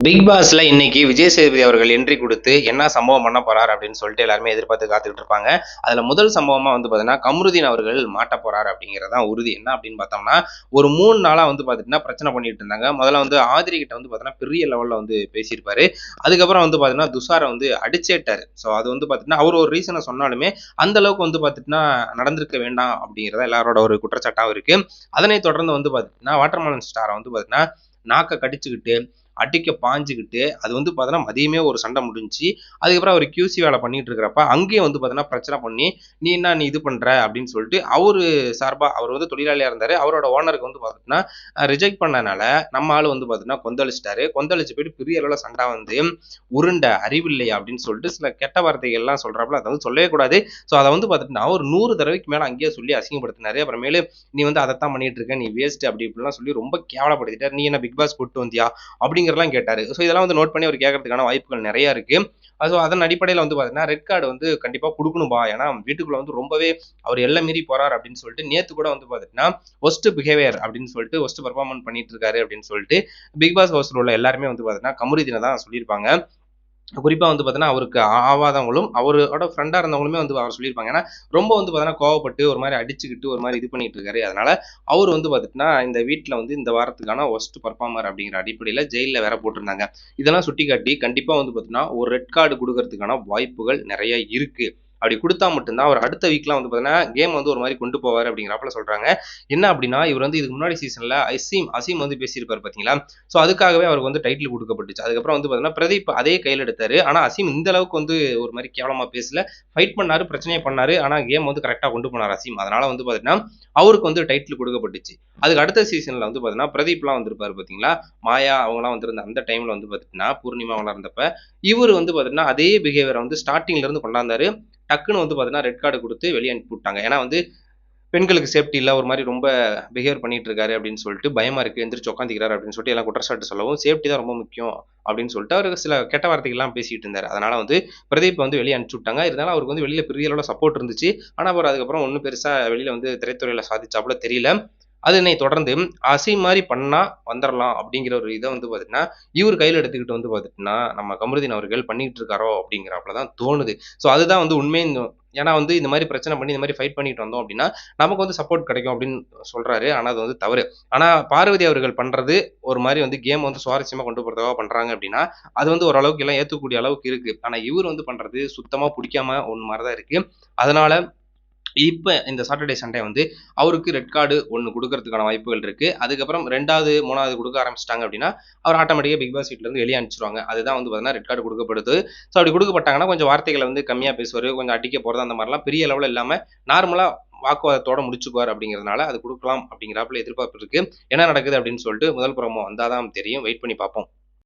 Big பாஸ்ல இன்னைக்கு விஜய் சேதுபதி அவர்கள் என்ட்ரி கொடுத்து என்ன சம்பவம் பண்ண போறார் அப்படின்னு சொல்லிட்டு எல்லாருமே எதிர்பார்த்து காத்துக்கிட்டு இருப்பாங்க. அதுல முதல் சம்பவமா வந்து பாத்தீங்கன்னா கமருதீன் அவர்கள் மாட்ட போறாரு அப்படிங்கறதான் உறுதி. என்ன அப்படின்னு பார்த்தோம்னா ஒரு மூணு நாளா வந்து பாத்தீங்கன்னா பிரச்சனை பண்ணிட்டு இருந்தாங்க. முதல்ல வந்து ஆதிரி கிட்ட வந்து பாத்தீங்கன்னா பெரிய லெவல்ல வந்து பேசியிருப்பாரு. அதுக்கப்புறம் வந்து பாத்தீங்கன்னா துஷாரை வந்து அடிச்சேட்டாரு. ஸோ அது வந்து பாத்தீங்கன்னா அவர் ஒரு ரீசனை சொன்னாலுமே அந்த அளவுக்கு வந்து பாத்தீங்கன்னா நடந்திருக்க வேண்டாம் அப்படிங்கறத எல்லாரோட ஒரு குற்றச்சாட்டாவும் இருக்கு. அதனை தொடர்ந்து வந்து பாத்தீங்கன்னா வாட்டர்மலன் ஸ்டாரை வந்து பாத்தீங்கன்னா நாக்கை கடிச்சுக்கிட்டு அடிக்க பாஞ்சுக்கிட்டு அது வந்து பார்த்தோன்னா மதியமே ஒரு சண்டை முடிஞ்சு அதுக்கப்புறம் அவர் கியூசி வேலை பண்ணிட்டு இருக்கிறப்ப அங்கேயும் வந்து பார்த்தோன்னா பிரச்சனை பண்ணி நீ என்ன நீ இது பண்ற? அப்படின்னு சொல்லிட்டு அவர் சார்பாக அவர் வந்து தொழிலாளியாக இருந்தார். அவரோட ஓனருக்கு வந்து பார்த்தீங்கன்னா ரிஜெக்ட் பண்ணனால நம்ம ஆள் வந்து பார்த்தீங்கன்னா கொந்தளிச்சிட்டாரு. கொந்தளிச்சு போயிட்டு பெரிய அளவில் சண்டை வந்து உருண்டை அறிவில்லையா அப்படின்னு சொல்லிட்டு சில கெட்ட வார்த்தைகள்லாம் சொல்றாப்புல அதை வந்து சொல்லவே கூடாது. ஸோ அதை வந்து பார்த்துட்டுனா ஒரு நூறு தடவைக்கு மேலே அங்கேயே சொல்லி அசிங்கப்படுத்தினாரு. அப்புறமேலு நீ வந்து அதைத்தான் பண்ணிட்டு இருக்க நீ வேஸ்ட் அப்படி இப்படிலாம் சொல்லி ரொம்ப கேவலப்படுத்திட்டார். நீ என்ன பிக் பாஸ் கூட்டு வந்தியா? அப்படிங்கிறலாம் கேட்டாரு. ஸோ இதெல்லாம் வந்து நோட் பண்ணி அவர் கேட்கறதுக்கான வாய்ப்புகள் நிறைய இருக்கு. ஸோ அதன் அடிப்படையில் வந்து பார்த்தீங்கன்னா ரெட் கார்டு வந்து கண்டிப்பாக கொடுக்கணும்பா. ஏன்னா வீட்டுக்குள்ள வந்து ரொம்பவே அவர் எல்லாம் மீறி போறார் அப்படின்னு சொல்லிட்டு நேத்து கூட வந்து பார்த்தீங்கன்னா ஒஸ்ட் பிஹேவியர் அப்படின்னு சொல்லிட்டு ஒஸ்ட் பர்ஃபார்மன்ஸ் பண்ணிட்டு இருக்காரு அப்படின்னு சொல்லிட்டு பிக் பாஸ் ஹவுஸ்ல உள்ள எல்லாருமே வந்து பார்த்தீங்கன்னா கமுரிதினை தான் சொல்லியிருப்பாங்க. குறிப்பாக வந்து பார்த்தீங்கன்னா அவருக்கு ஆவாதவங்களும் அவரோட ஃப்ரெண்டாக இருந்தவங்களுமே வந்து அவர் சொல்லியிருப்பாங்க. ஏன்னா ரொம்ப வந்து பார்த்தீங்கன்னா கோவப்பட்டு ஒரு மாதிரி அடிச்சுக்கிட்டு ஒரு மாதிரி இது பண்ணிட்டு இருக்காரு. அதனால அவர் வந்து பார்த்துட்டுனா இந்த வீட்டில் வந்து இந்த வாரத்துக்கான ஒஸ்ட் பர்ஃபார்மர் அப்படிங்கிற அடிப்படையில் ஜெயிலில் வேற போட்டிருந்தாங்க. இதெல்லாம் சுட்டி காட்டி கண்டிப்பாக வந்து பார்த்தீங்கன்னா ஒரு ரெட் கார்டு கொடுக்கறதுக்கான வாய்ப்புகள் நிறைய இருக்குது அப்படி கொடுத்தா மட்டும்தான் அவர் அடுத்த வீக்லாம் வந்து பார்த்தீங்கன்னா கேம் வந்து ஒரு மாதிரி கொண்டு போவார் அப்படிங்கிறப்பல சொல்றாங்க. என்ன அப்படின்னா இவர் வந்து இதுக்கு முன்னாடி சீசன்ல அசீம் அசீம் வந்து பேசியிருப்பார் பார்த்தீங்களா ஸோ அதுக்காகவே அவருக்கு வந்து டைட்டில் கொடுக்கப்பட்டுச்சு. அதுக்கப்புறம் வந்து பார்த்தீங்கன்னா பிரதீப் அதே கையில் எடுத்தாரு. ஆனால் அசீம் இந்த அளவுக்கு வந்து ஒரு மாதிரி கேவலமா பேசல. ஃபைட் பண்ணாரு பிரச்சனையை பண்ணாரு. ஆனால் கேம் வந்து கரெக்டாக கொண்டு போனார் அசீம். அதனால வந்து பார்த்தீங்கன்னா அவருக்கு வந்து டைட்டில் கொடுக்கப்பட்டுச்சு. அதுக்கு அடுத்த சீசன்ல வந்து பார்த்தீங்கன்னா பிரதீப்லாம் வந்திருப்பாரு பார்த்தீங்களா மாயா அவங்களாம் வந்திருந்த அந்த டைம்ல வந்து பார்த்தீங்கன்னா பூர்ணிமா வளர்ந்தப்ப இவர் வந்து பார்த்தீங்கன்னா அதே பிஹேவியரை வந்து ஸ்டார்டிங்ல இருந்து கொண்டாந்தாரு. டக்குன்னு வந்து பார்த்தீங்கன்னா ரெட் கார்டு கொடுத்து வெளியே அனுப்பி விட்டாங்க. ஏன்னா வந்து பெண்களுக்கு சேஃப்டி இல்லை ஒரு மாதிரி ரொம்ப பிஹேவ் பண்ணிட்டு இருக்காரு அப்படின்னு சொல்லிட்டு பயமா இருக்கு எந்திரிச்சு உட்காந்துக்கிறாரு அப்படின்னு சொல்லிட்டு எல்லாம் குற்றச்சாட்டு சொல்லவும் சேஃப்டி தான் ரொம்ப முக்கியம் அப்படின்னு சொல்லிட்டு அவர் சில கெட்ட வார்த்தைகள்லாம் பேசிட்டு இருந்தார். அதனால வந்து பிரதீப் வந்து வெளியே அனுப்பிச்சு விட்டாங்க. இருந்தாலும் அவருக்கு வந்து வெளியில பெரிய அளவில் சப்போர்ட் இருந்துச்சு. ஆனால் அவர் அதுக்கப்புறம் ஒன்றும் பெருசா வெளியில வந்து திரைத்துறையில சாதிச்சாப்புல தெரியல. அதனை தொடர்ந்து அசை மாதிரி பண்ணா வந்துடலாம் அப்படிங்கிற ஒரு இதை வந்து பார்த்தீங்கன்னா இவர் கையில் எடுத்துக்கிட்டு வந்து பார்த்துட்டுனா நம்ம கமருதீன் அவர்கள் பண்ணிட்டு இருக்காரோ அப்படிங்கிறப்பல தான் தோணுது. ஸோ அதுதான் வந்து உண்மை ஏன்னா வந்து இந்த மாதிரி பிரச்சனை பண்ணி இந்த மாதிரி ஃபைட் பண்ணிட்டு வந்தோம் அப்படின்னா நமக்கு வந்து சப்போர்ட் கிடைக்கும் அப்படின்னு சொல்றாரு. ஆனால் அது வந்து தவறு. ஆனால் பார்வதி அவர்கள் பண்றது ஒரு மாதிரி வந்து கேம் வந்து சுவாரஸ்யமாக கொண்டு போகிறதாக பண்றாங்க அப்படின்னா அது வந்து ஓரளவுக்கு எல்லாம் ஏற்றுக்கூடிய அளவுக்கு இருக்கு. ஆனால் இவர் வந்து பண்றது சுத்தமாக பிடிக்காம ஒன்று மாதிரி தான் இருக்கு. அதனால இப்போ இந்த சாட்டர்டே சண்டே வந்து அவருக்கு ரெட் கார்டு ஒன்று கொடுக்கறதுக்கான வாய்ப்புகள் இருக்குது அதுக்கப்புறம் ரெண்டாவது மூணாவது கொடுக்க ஆரம்பிச்சிட்டாங்க அப்படின்னா அவர் ஆட்டோமேட்டிக்காக பிக் பாஸ் வீட்டிலேருந்து வெளியே அனுப்பிச்சிருவாங்க. அதுதான் வந்து பார்த்தீங்கன்னா ரெட் கார்டு கொடுக்கப்படுது. ஸோ அப்படி கொடுக்கப்பட்டாங்கன்னா கொஞ்சம் வார்த்தைகளை வந்து கம்மியாக பேசுவார் கொஞ்சம் அடிக்க போகிறது அந்த மாதிரிலாம் பெரிய லெவலில் இல்லாமல் நார்மலாக வாக்குவாதத்தோட முடிச்சுக்குவார் அப்படிங்கிறதுனால அது கொடுக்கலாம் அப்படிங்கிறப்பல எதிர்பார்ப்பு இருக்குது என்ன நடக்குது அப்படின்னு சொல்லிட்டு முதல் புறமோ வந்தால் தான் தெரியும். வெயிட் பண்ணி பார்ப்போம்.